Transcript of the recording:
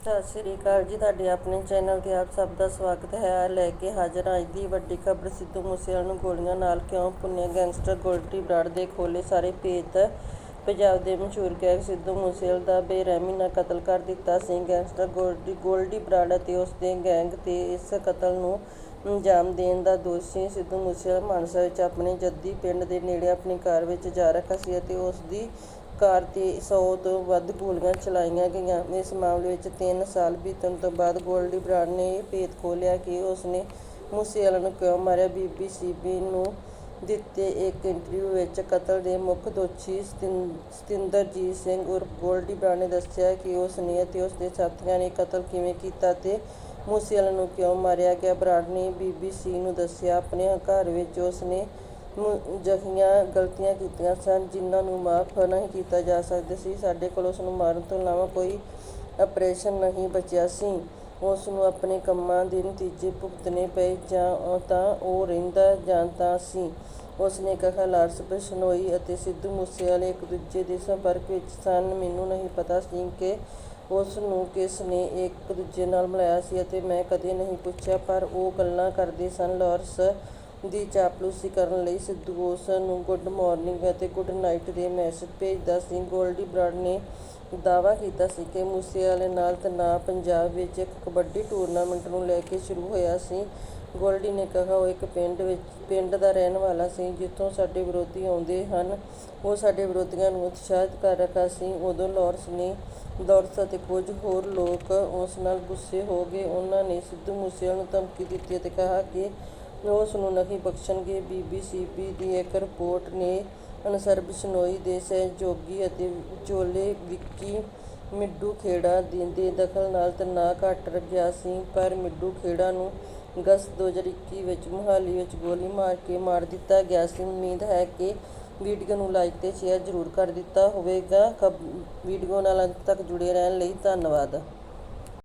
ਸਤਿ ਸ੍ਰੀ ਅਕਾਲ ਜੀ, ਤੁਹਾਡੇ ਆਪਣੇ ਚੈਨਲ ਤੇ ਆਪ ਸਭ ਦਾ ਸਵਾਗਤ ਹੈ। ਲੈ ਕੇ ਹਾਜ਼ਰ ਹਾਂ ਅੱਜ ਦੀ ਵੱਡੀ ਖਬਰ। ਸਿੱਧੂ ਮੂਸੇਵਾਲੇ ਨੂੰ ਗੋਲੀਆਂ ਨਾਲ ਕਿਉਂ ਭੁੰਨਿਆ? ਗੈਂਗਸਟਰ ਗੋਲਡੀ ਬਰਾੜ ਦੇ ਖੋਲੇ ਸਾਰੇ ਭੇਤ ਪੰਜਾਬ ਦੇ ਮਸ਼ਹੂਰ ਗਾਇਕ ਸਿੱਧੂ ਮੂਸੇਵਾਲੇ ਦਾ ਬੇਰਹਿਮੀ ਨਾਲ ਕਤਲ ਕਰ ਦਿੱਤਾ ਸੀ। ਗੈਂਗਸਟਰ ਗੋਲਡੀ ਗੋਲਡੀ ਬਰਾੜ ਅਤੇ ਉਸ ਦੇ ਗੈਂਗ ਤੇ ਇਸ ਕਤਲ ਨੂੰ ਅੰਜਾਮ ਦੇਣ ਦਾ ਦੋਸ਼ੀ ਸਿੱਧੂ ਮੂਸੇਵਾਲਾ ਮਾਨਸਾ ਵਿੱਚ ਆਪਣੇ ਜੱਦੀ ਪਿੰਡ ਦੇ ਨੇੜੇ ਆਪਣੀ ਕਾਰ ਵਿੱਚ ਜਾ ਰਿਹਾ ਸੀ ਅਤੇ ਉਸ ਦੀ ਕਾਰ ਤੇ ਸੌ ਤੋਂ ਵੱਧ ਗੋਲੀਆਂ ਚਲਾਈਆਂ ਗਈਆਂ। ਇਸ ਮਾਮਲੇ ਵਿੱਚ ਤਿੰਨ ਸਾਲ ਬੀਤਣ ਤੋਂ ਬਾਅਦ ਗੋਲਡੀ ਬਰਾੜ ਨੇ ਇਹ ਭੇਤ ਖੋਲ੍ਹਿਆ ਕਿ ਉਸਨੇ ਮੂਸੇਵਾਲਾ ਨੂੰ ਕਿਉਂ ਮਾਰਿਆ। ਬੀਬੀਸੀਬੀ ਨੂੰ ਦਿੱਤੇ ਇੱਕ ਇੰਟਰਵਿਊ ਵਿੱਚ ਕਤਲ ਦੇ ਮੁੱਖ ਦੋਸ਼ੀ ਸਤਿੰ- ਸਤਿੰਦਰਜੀਤ ਸਿੰਘ ਉਰਫ ਗੋਲਡੀ ਬਰਾੜ ਨੇ ਦੱਸਿਆ ਕਿ ਉਸ ਨੇ ਅਤੇ ਉਸ ਦੇ ਸਾਥੀਆਂ ਨੇ ਕਤਲ ਕਿਵੇਂ ਕੀਤਾ ਤੇ ਮੂਸੇਵਾਲੇ ਨੂੰ ਕਿਉਂ ਮਾਰਿਆ ਗਿਆ। ਬਰਾੜ ਨੇ ਬੀਬੀਸੀ ਨੂੰ ਦੱਸਿਆ, ਆਪਣੇ ਘਰ ਵਿੱਚ ਉਸ ਨੇ ਅਜਿਹੀਆਂ ਗਲਤੀਆਂ ਕੀਤੀਆਂ ਸਨ ਜਿਨ੍ਹਾਂ ਨੂੰ ਮਾਫ ਨਹੀਂ ਕੀਤਾ ਜਾ ਸਕਦਾ ਸੀ। ਸਾਡੇ ਕੋਲ ਉਸ ਨੂੰ ਮਾਰਨ ਤੋਂ ਇਲਾਵਾ ਕੋਈ ਆਪਰੇਸ਼ਨ ਨਹੀਂ ਬਚਿਆ ਸੀ। ਉਸ ਨੂੰ ਆਪਣੇ ਕੰਮਾਂ ਦੇ ਨਤੀਜੇ ਭੁਗਤਣੇ ਪਏ ਜਾਂ ਤਾਂ ਉਹ ਰਹਿੰਦਾ ਜਾਂਦਾ ਸੀ। ਉਸ ਨੇ ਕਿਹਾ ਲਾਰਸ ਬਿਸ਼ਨੋਈ ਅਤੇ ਸਿੱਧੂ ਮੂਸੇਵਾਲੇ ਇੱਕ ਦੂਜੇ ਦੇ ਸੰਪਰਕ ਵਿੱਚ ਸਨ। ਮੈਨੂੰ ਨਹੀਂ ਪਤਾ ਸੀ ਕਿ ਉਸ ਨੂੰ ਕਿਸ ਨੇ ਇੱਕ ਦੂਜੇ ਨਾਲ ਮਿਲਾਇਆ ਸੀ ਅਤੇ ਮੈਂ ਕਦੇ ਨਹੀਂ ਪੁੱਛਿਆ, ਪਰ ਉਹ ਗੱਲਾਂ ਕਰਦੇ ਸਨ। ਲਾਰਸ ਦੀ ਚਾਪਲੂਸੀ ਕਰਨ ਲਈ ਸਿੱਧੂ ਉਸ ਨੂੰ ਗੁੱਡ ਮਾਰਨਿੰਗ ਅਤੇ ਗੁੱਡ ਨਾਈਟ ਦੇ ਮੈਸੇਜ ਭੇਜਦਾ ਸੀ। ਗੋਲਡੀ ਬਰਾੜ ਨੇ ਦਾਅਵਾ ਕੀਤਾ ਸੀ ਕਿ ਮੂਸੇਵਾਲੇ ਨਾਲ ਤਣਾਅ ਪੰਜਾਬ ਵਿੱਚ ਇੱਕ ਕਬੱਡੀ ਟੂਰਨਾਮੈਂਟ ਨੂੰ ਲੈ ਕੇ ਸ਼ੁਰੂ ਹੋਇਆ ਸੀ। ਗੋਲਡੀ ਨੇ ਕਿਹਾ, ਉਹ ਇੱਕ ਪਿੰਡ ਵਿੱਚ, ਪਿੰਡ ਦਾ ਰਹਿਣ ਵਾਲਾ ਸੀ। ਜਿੱਥੋਂ ਸਾਡੇ ਵਿਰੋਧੀ ਆਉਂਦੇ ਹਨ, ਉਹ ਸਾਡੇ ਵਿਰੋਧੀਆਂ ਨੂੰ ਉਤਸ਼ਾਹਿਤ ਕਰ ਰਿਹਾ ਸੀ। ਉਦੋਂ ਲਾਰੈਂਸ ਨੇ ਲਾਰੈਂਸ ਅਤੇ ਕੁਝ ਹੋਰ ਲੋਕ ਉਸ ਨਾਲ ਗੁੱਸੇ ਹੋ ਗਏ। ਉਹਨਾਂ ਨੇ ਸਿੱਧੂ ਮੂਸੇਵਾਲੇ ਨੂੰ ਧਮਕੀ ਦਿੱਤੀ ਅਤੇ ਕਿਹਾ ਕਿ ਉਹ ਉਸ ਨੂੰ ਨਹੀਂ ਬਖਸ਼ਣਗੇ। ਬੀਬੀਸੀਬੀ ਦੀ ਇੱਕ ਰਿਪੋਰਟ ਨੇ ਅਨੁਸਾਰ ਬਿਸ਼ਨੋਈ ਦੇ ਸਹਿਯੋਗੀ ਅਤੇ ਵਿਚੋਲੇ ਵਿੱਕੀ ਮਿੱਡੂ ਖੇੜਾ ਦੀ ਦੇ ਦਖਲ ਨਾਲ ਤਣਾਅ ਘਟ ਗਿਆ ਸੀ, ਪਰ ਮਿੱਡੂ ਖੇੜਾ ਨੂੰ ਅਗਸਤ 2021 ਵਿੱਚ ਮੁਹਾਲੀ ਵਿੱਚ ਗੋਲੀ ਮਾਰ ਕੇ ਮਾਰ ਦਿੱਤਾ ਗਿਆ ਸੀ। ਉਮੀਦ ਹੈ ਕਿ ਵੀਡੀਓ ਨੂੰ ਲਾਈਕ ਤੇ ਸ਼ੇਅਰ ਜ਼ਰੂਰ ਕਰ ਦਿੱਤਾ ਹੋਵੇਗਾ। ਵੀਡੀਓ ਨਾਲ ਅੰਤ ਤੱਕ ਜੁੜੇ ਰਹਿਣ ਲਈ ਧੰਨਵਾਦ।